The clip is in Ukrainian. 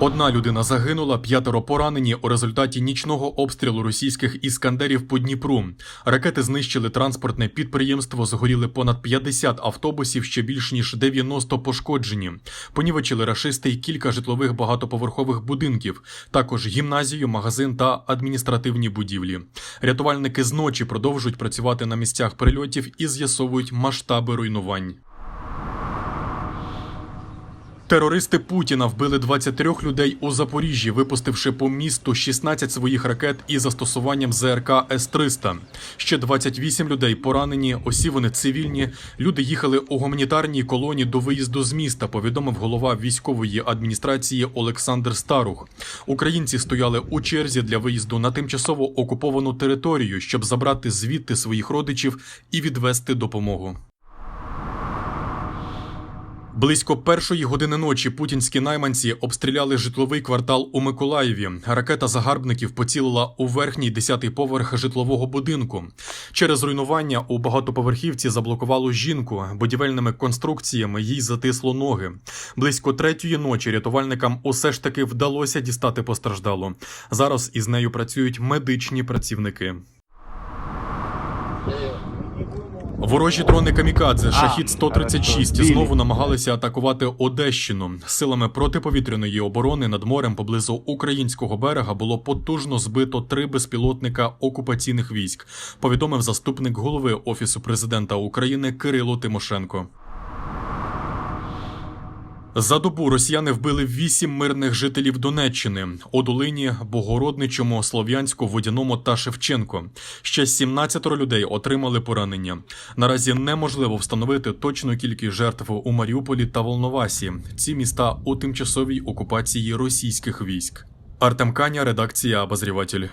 Одна людина загинула, п'ятеро поранені у результаті нічного обстрілу російських іскандерів по Дніпру. Ракети знищили транспортне підприємство, згоріли понад 50 автобусів, ще більш ніж 90 пошкоджені. Понівечили рашисти й кілька житлових багатоповерхових будинків, також гімназію, магазин та адміністративні будівлі. Рятувальники зночі продовжують працювати на місцях прильотів і з'ясовують масштаби руйнувань. Терористи Путіна вбили 23 людей у Запоріжжі, випустивши по місту 16 своїх ракет із застосуванням ЗРК С-300. Ще 28 людей поранені, усі вони цивільні. Люди їхали у гуманітарній колоні до виїзду з міста, повідомив голова військової адміністрації Олександр Старух. Українці стояли у черзі для виїзду на тимчасово окуповану територію, щоб забрати звідти своїх родичів і відвести допомогу. Близько першої години ночі путінські найманці обстріляли житловий квартал у Миколаєві. Ракета загарбників поцілила у верхній десятий поверх житлового будинку. Через руйнування у багатоповерхівці заблокувало жінку. Будівельними конструкціями їй затисло ноги. Близько третьої ночі рятувальникам усе ж таки вдалося дістати постраждалу. Зараз із нею працюють медичні працівники. Ворожі дрони Камікадзе Шахід 136 знову намагалися атакувати Одещину. Силами протиповітряної оборони над морем поблизу українського берега було потужно збито три безпілотника окупаційних військ. Повідомив заступник голови офісу президента України Кирило Тимошенко. За добу росіяни вбили вісім мирних жителів Донеччини у Долині, Богородничому, Слов'янську, Водяному та Шевченко. Ще 17 людей отримали поранення. Наразі неможливо встановити точну кількість жертв у Маріуполі та Волновасі. Ці міста у тимчасовій окупації російських військ. Артем Каня, редакція Обозріватель.